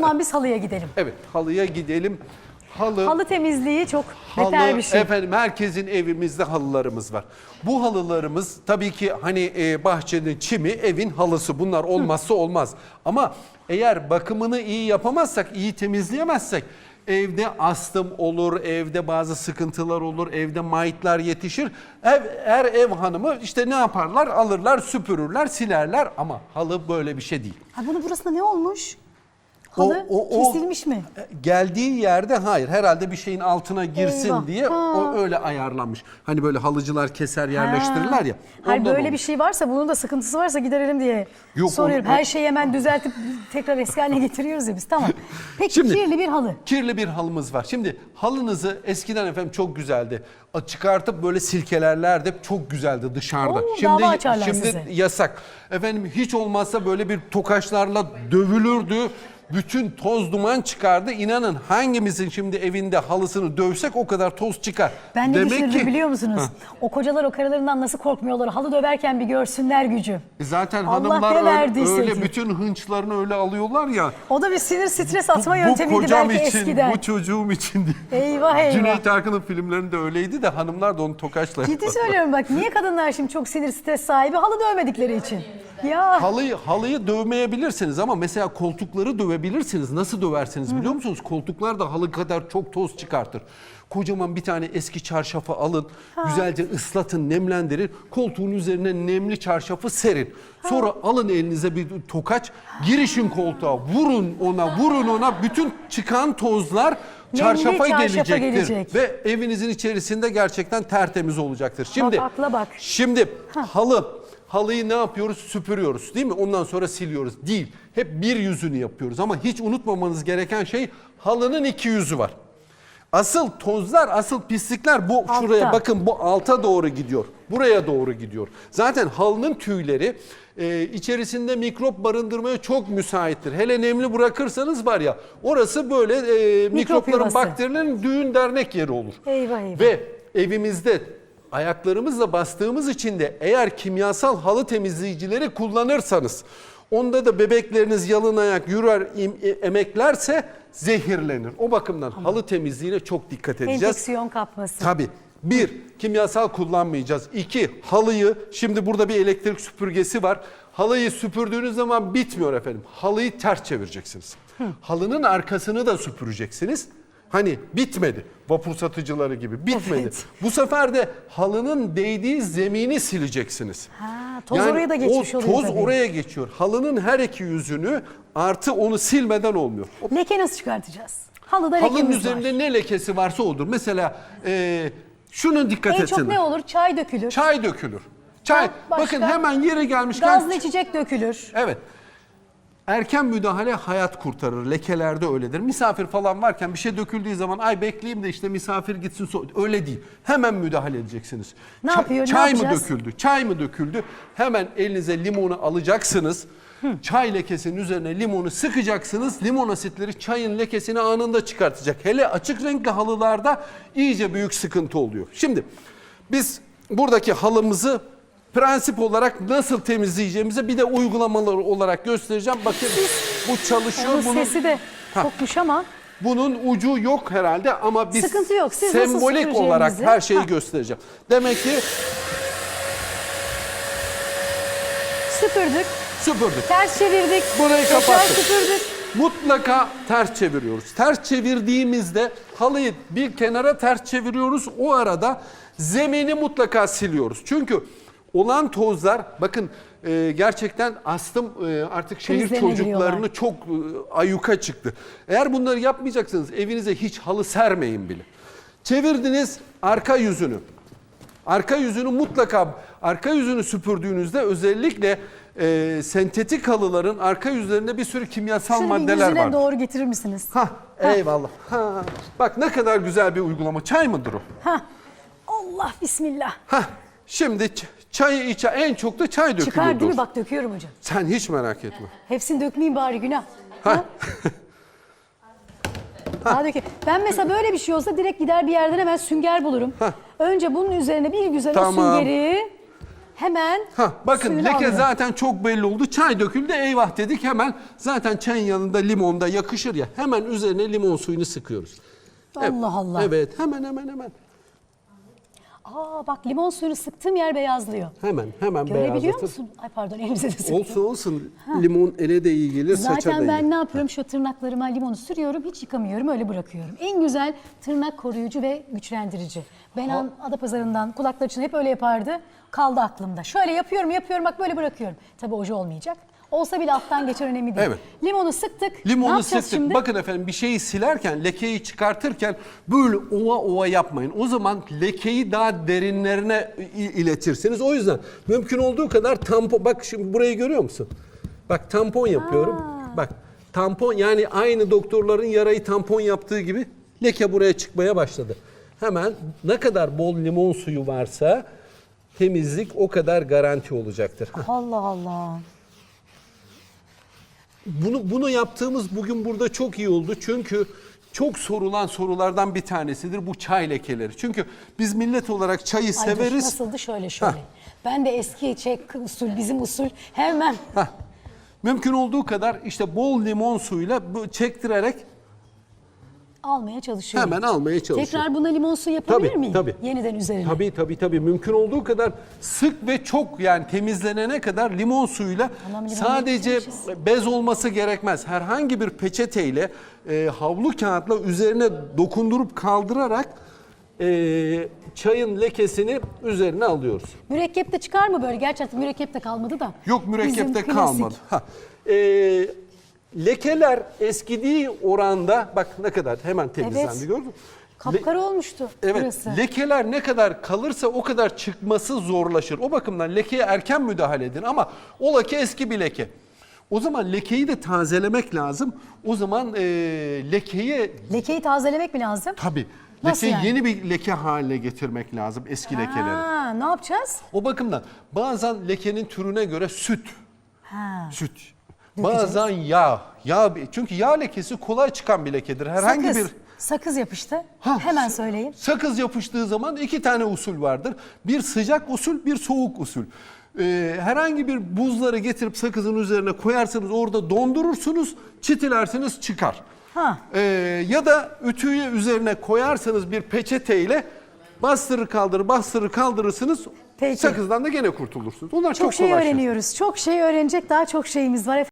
zaman biz halıya gidelim. Evet halıya gidelim. Halı, Halı temizliği çok halı, beter bir şey. efendim herkesin evimizde halılarımız var. Bu halılarımız tabii ki hani e, bahçenin çimi, evin halısı bunlar olmazsa olmaz. Ama eğer bakımını iyi yapamazsak, iyi temizleyemezsek evde astım olur, evde bazı sıkıntılar olur, evde mayitler yetişir. Ev, her ev hanımı işte ne yaparlar? Alırlar, süpürürler, silerler ama halı böyle bir şey değil. Ha bunun burasında ne olmuş? Halı O- o- o- kesilmiş mi? Geldiği yerde hayır herhalde bir şeyin altına girsin Eyvah. diye Ha. o öyle ayarlanmış. Hani böyle halıcılar keser yerleştirirler ya. Hayır böyle olmuş. bir şey varsa bunun da sıkıntısı varsa giderelim diye Yok, soruyorum. onu- Her şeyi hemen düzeltip tekrar eski haline getiriyoruz ya biz. Tamam. Peki Şimdi- kirli bir halı. Kirli bir halımız var. Şimdi halınızı eskiden efendim çok güzeldi. Çıkartıp böyle silkelerlerdi. Çok güzeldi dışarıda. Oo, şimdi şimdi size. yasak. Efendim hiç olmazsa böyle bir tokaçlarla dövülürdü. Bütün toz duman çıkardı. İnanın hangimizin şimdi evinde halısını dövsek o kadar toz çıkar. Ben ne Demek düşünürdüm ki- biliyor musunuz? O kocalar o karılarından nasıl korkmuyorlar? Halı döverken bir görsünler gücü. E Zaten Allah ne hanımlar öyle, verdiyse öyle ki. bütün hınçlarını öyle alıyorlar ya. O da bir sinir stres atma bu yöntemiydi kocam belki için, eskiden. bu çocuğum için diye. Eyvah eyvah. Cüneyt Arkın'ın filmlerinde öyleydi de hanımlar da onu tokaçla Ciddi söylüyorum bak niye kadınlar şimdi çok sinir stres sahibi halı dövmedikleri için? Ya Halıyı, halıyı dövmeyebilirsiniz ama mesela koltukları dövebilirsiniz. Nasıl döversiniz biliyor musunuz? Koltuklar da halı kadar çok toz çıkartır. Kocaman bir tane eski çarşafı alın, güzelce ıslatın, nemlendirin. Koltuğun üzerine nemli çarşafı serin. Sonra alın elinize bir tokaç, girişin koltuğa, vurun ona, vurun ona. Bütün çıkan tozlar çarşafa, çarşafa gelecektir. gelecek. Ve evinizin içerisinde gerçekten tertemiz olacaktır. Şimdi akla bak. Şimdi halı halıyı ne yapıyoruz? Süpürüyoruz değil mi? Ondan sonra siliyoruz. Değil. Hep bir yüzünü yapıyoruz ama hiç unutmamanız gereken şey halının iki yüzü var. Asıl tozlar, asıl pislikler bu Altta. şuraya bakın bu alta doğru gidiyor. Buraya doğru gidiyor. Zaten halının tüyleri e, içerisinde mikrop barındırmaya çok müsaittir. Hele nemli bırakırsanız var ya orası böyle e, mikropların, yuvası. bakterilerin düğün dernek yeri olur. Eyvah, eyvah. Ve evimizde ayaklarımızla bastığımız için de eğer kimyasal halı temizleyicileri kullanırsanız onda da bebekleriniz yalın ayak yürür e- emeklerse zehirlenir. O bakımdan halı temizliğine çok dikkat edeceğiz. enfeksiyon kapması. Tabii. Bir, kimyasal kullanmayacağız. İki, halıyı, şimdi burada bir elektrik süpürgesi var. Halıyı süpürdüğünüz zaman bitmiyor efendim. Halıyı ters çevireceksiniz. Halının arkasını da süpüreceksiniz. Hani bitmedi. Vapur satıcıları gibi bitmedi. Evet. Bu sefer de halının değdiği zemini sileceksiniz. Ha, toz oraya da geçmiş o oluyor toz tabii. oraya geçiyor. Halının her iki yüzünü artı onu silmeden olmuyor. O Leke nasıl çıkartacağız? Halıda Halının lekemiz üzerinde var. ne lekesi varsa olur. Mesela e, şunun dikkat En etsin. çok ne olur? Çay dökülür. Çay dökülür. Çay. Başka? Bakın hemen yeri gelmişken. Gazlı içecek dökülür. Evet. Erken müdahale hayat kurtarır. Lekelerde öyledir. Misafir falan varken bir şey döküldüğü zaman ay bekleyeyim de işte misafir gitsin. so-" Öyle değil. Hemen müdahale edeceksiniz. Ne Ça- yapıyor, ne Çay mı yapacağız? döküldü? Çay mı döküldü? Hemen elinize limonu alacaksınız. Çay lekesinin üzerine limonu sıkacaksınız. Limon asitleri çayın lekesini anında çıkartacak. Hele açık renkli halılarda iyice büyük sıkıntı oluyor. Şimdi biz buradaki halımızı prensip olarak nasıl temizleyeceğimizi bir de uygulamalar olarak göstereceğim. Bakın bu çalışıyor. Onun Bunun, sesi de Ha. çokmuş ama bunun ucu yok herhalde ama biz Sıkıntı yok. Siz sembolik olarak her şeyi Ha. göstereceğim. Demek ki süpürdük, süpürdük. ters çevirdik, Burayı kapattık. süpürdük. Mutlaka ters çeviriyoruz. Ters çevirdiğimizde halıyı bir kenara ters çeviriyoruz. O arada zemini mutlaka siliyoruz. Çünkü olan tozlar bakın e, gerçekten astım e, artık şehir çocuklarını çok e, ayyuka çıktı. Eğer bunları yapmayacaksanız evinize hiç halı sermeyin bile. Çevirdiniz arka yüzünü. Arka yüzünü mutlaka arka yüzünü süpürdüğünüzde özellikle e, sentetik halıların arka yüzlerinde bir sürü kimyasal Şunu maddeler var. doğru getirir misiniz? Ha, eyvallah. Ha. Bak ne kadar güzel bir uygulama. Çay mıdır o? Ha. Allah bismillah. Ha. Şimdi çayı içe en çok da çay dökülüyor. Çıkar değil mi? Bak döküyorum hocam. Sen hiç merak etme. Hepsini dökmeyeyim bari günah. Ha. Daha dökeyim. Ben mesela böyle bir şey olsa direkt gider bir yerden hemen sünger bulurum. Önce bunun üzerine bir güzel o Tamam. süngeri Hemen Ha, bakın suyunu leke alıyor. zaten çok belli oldu. Çay döküldü eyvah dedik hemen zaten çayın yanında limon da yakışır ya. Hemen üzerine limon suyunu sıkıyoruz. Evet, Allah Allah. Evet hemen hemen hemen. Aa bak limon suyunu sıktığım yer beyazlıyor. Hemen hemen Görebiliyor beyazlatır. musun? Ay pardon elimize de sıktım. Olsun olsun limon ele de iyi gelir saça da Zaten ben ne yapıyorum? Şu tırnaklarıma limonu sürüyorum, hiç yıkamıyorum, öyle bırakıyorum. En güzel tırnak koruyucu ve güçlendirici. Ben an Adapazarı'ndan kulaklar için hep öyle yapardı. Kaldı aklımda. Şöyle yapıyorum, yapıyorum, bak böyle bırakıyorum. Tabii oje olmayacak. Olsa bile alttan geçer önemli değil. Evet. Limonu sıktık. Limonu sıktık. şimdi? Bakın efendim bir şeyi silerken, lekeyi çıkartırken böyle ova ova yapmayın. O zaman lekeyi daha derinlerine iletirsiniz. O yüzden mümkün olduğu kadar tampon, bak şimdi burayı görüyor musun? Bak tampon yapıyorum. Bak tampon yani aynı doktorların yarayı tampon yaptığı gibi leke buraya çıkmaya başladı. Hemen ne kadar bol limon suyu varsa temizlik o kadar garanti olacaktır. Allah Allah. Bunu bunu yaptığımız bugün burada çok iyi oldu. Çünkü çok sorulan sorulardan bir tanesidir bu çay lekeleri. Çünkü biz millet olarak çayı Ay dur, severiz. nasıldı şöyle şöyle. Ben de eski çek usul, bizim usul hemen Hah. Mümkün olduğu kadar işte bol limon suyuyla çektirerek almaya çalışıyorum. hemen almaya çalışıyoruz. Tekrar buna limon suyu yapabilir Tabii, miyim? tabii. Yeniden üzerine. Tabii tabii tabii mümkün olduğu kadar sık ve çok yani temizlenene kadar limon suyuyla Anam, limon sadece bez olması gerekmez. Herhangi bir peçeteyle e, havlu kağıtla üzerine dokundurup kaldırarak e, çayın lekesini üzerine alıyoruz. Mürekkepte çıkar mı böyle? Gerçi artık mürekkepte kalmadı da. Yok Bizim mürekkepte klasik. kalmadı. Ha. E, lekeler eskidiği oranda bak ne kadar hemen temizlendi Evet. gördün mü? Le- Kapkara olmuştu Evet, burası. lekeler ne kadar kalırsa o kadar çıkması zorlaşır. O bakımdan lekeye erken müdahale edin ama o leke eski bir leke. O zaman lekeyi de tazelemek lazım. O zaman e, lekeyi Lekeyi tazelemek mi lazım? tabii Nasıl lekeyi yani? yeni bir leke haline getirmek lazım eski lekeleri. Ha, ne yapacağız? O bakımdan bazen lekenin türüne göre süt, Ha. süt. Bazen yağ, yağ çünkü yağ lekesi kolay çıkan bir lekedir. Herhangi sakız. bir Sakız yapıştı. Ha. Hemen söyleyin. Sakız yapıştığı zaman iki tane usul vardır. Bir sıcak usul, bir soğuk usul. Ee, herhangi bir buzları getirip sakızın üzerine koyarsınız, orada dondurursunuz, çitilersiniz çıkar. Ha. Ee, ya da ütüyü üzerine koyarsanız bir peçeteyle bastırır kaldırır, bastırır kaldırırsınız. Peki. Sakızdan da gene kurtulursunuz. Onlar çok, Çok şey kolay şeyler. öğreniyoruz. Çok şey öğrenecek daha çok şeyimiz var.